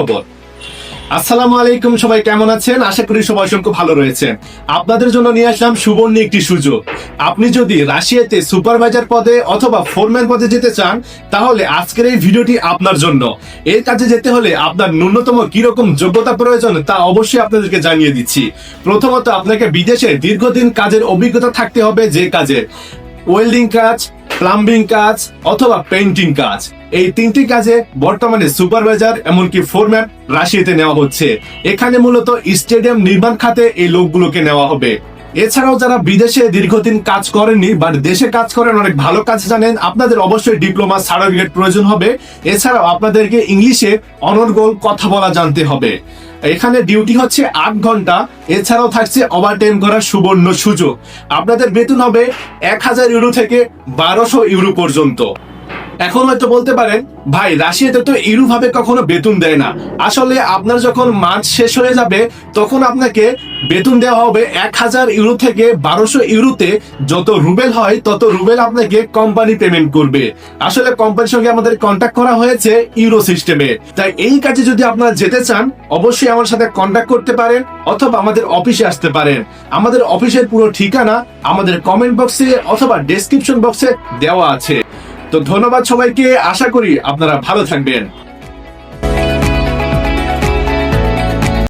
খবর। আসসালামু আলাইকুম, সবাই কেমন আছেন? আশা করি সবাই অসংখ্য ভালো রয়েছে আপনাদের জন্য নিয়ে আসলাম সুবর্ণ একটি সুযোগ। আপনি যদি রাশিয়াতে সুপারভাইজার পদে অথবা ফোরম্যান পদে যেতে চান, তাহলে আজকের এই ভিডিওটি আপনার জন্য। এর কাজে যেতে হলে আপনার ন্যূনতম কীরকম যোগ্যতা প্রয়োজন, তা অবশ্যই আপনাদেরকে জানিয়ে দিচ্ছি। প্রথমত, আপনাকে বিদেশে দীর্ঘদিন কাজের অভিজ্ঞতা থাকতে হবে যে কাজের ওয়েল্ডিং কাজ প্লাম্বিং কাজ অথবা পেন্টিং কাজ। এই তিনটি কাজে বর্তমানে সুপারভাইজার এমনকি ফোরম্যান রাশিয়াতে নেওয়া হচ্ছে। এখানে মূলত স্টেডিয়াম নির্মাণ খাতে এই লোকগুলোকে নেওয়া হবে। এছাড়াও যারা বিদেশে দীর্ঘদিন কাজ করেননি বাট দেশে কাজ করেন, অনেক ভালো কাজ জানেন, আপনাদের অবশ্যই ডিপ্লোমা সার্টিফিকেট প্রয়োজন হবে। এছাড়াও আপনাদেরকে ইংলিশে অনর্গল কথা বলা জানতে হবে। এখানে ডিউটি হচ্ছে আট ঘণ্টা, এছাড়াও থাকছে ওভারটাইম করার সুবর্ণ সুযোগ। আপনাদের বেতন হবে এক হাজার ইউরো থেকে বারোশো ইউরো পর্যন্ত। এখন হয়তো বলতে পারেন, ভাই, রাশিয়াতে তো ইউরো ভাবে কখনো বেতন দেয় না। আসলে আপনার যখন মাস শেষ হয়ে যাবে, তখন আপনাকে বেতন দেওয়া হবে এক হাজার ইউরো থেকে বারোশো ইউরোতে। যত রুবেল হয়, তত রুবেল আপনাকে কোম্পানি পেমেন্ট করবে। আসলে কোম্পানির সঙ্গে আমাদের কন্ট্যাক্ট করা হয়েছে ইউরো সিস্টেমে। তাই এই কাজে যদি আপনারা যেতে চান, অবশ্যই আমার সাথে কন্ট্যাক্ট করতে পারেন অথবা আমাদের অফিসে আসতে পারেন। আমাদের অফিসের পুরো ঠিকানা আমাদের কমেন্ট বক্সে অথবা ডেসক্রিপশন বক্সে দেওয়া আছে। তো ধন্যবাদ সবাইকে। আশা করি আপনারা ভালো থাকবেন।